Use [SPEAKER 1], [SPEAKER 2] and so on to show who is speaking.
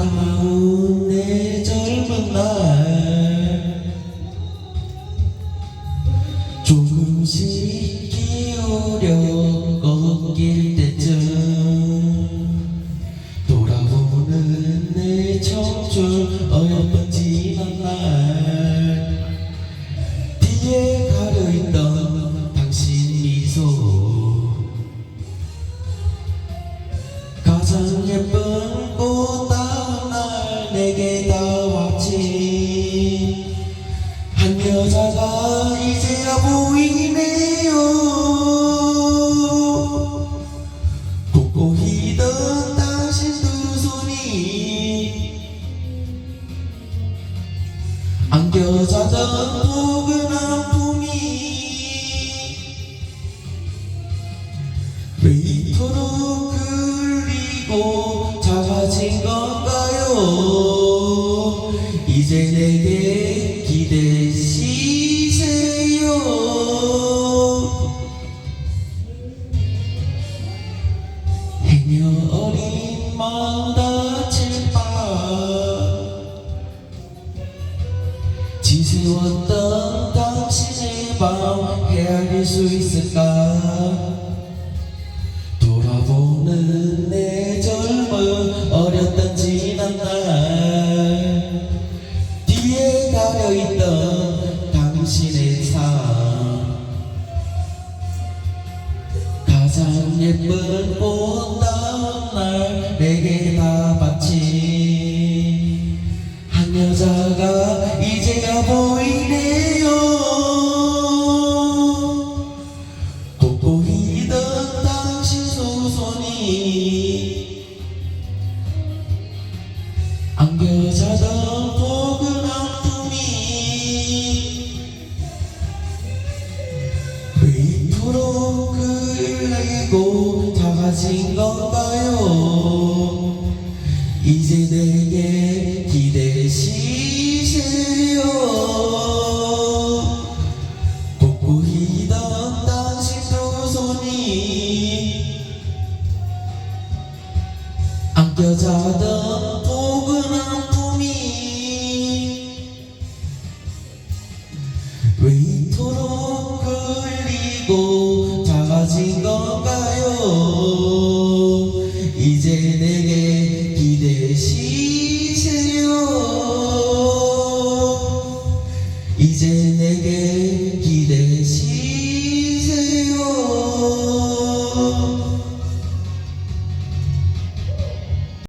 [SPEAKER 1] 고마운 내 젊은 날. 조금씩 기울여 꺾일 때쯤 돌아보는 내 청춘 어여쁜지만 날 뒤에 가려있던 당신 미소. 가장 예쁜 꽃 안겨자던 포근한 품이 왜 이토록 그리고 작아진 건가요? 이제 내게 기대시세요. 행여 어린 마음 지새웠던 당신의 밤 헤아릴 수 있을까? 돌아보는 내 젊은 어렸던 지난 날. 뒤에 가려있던 당신의 삶. 가장 예쁜 꽃다운 날 내게 다바 안겨자던 포근한 품이 왜 이토록 그리고 작아진 건가요? 이제 내게 기대시세요. 곱고 희던 당신 두 손이 안겨자던 왜 이토록 그리고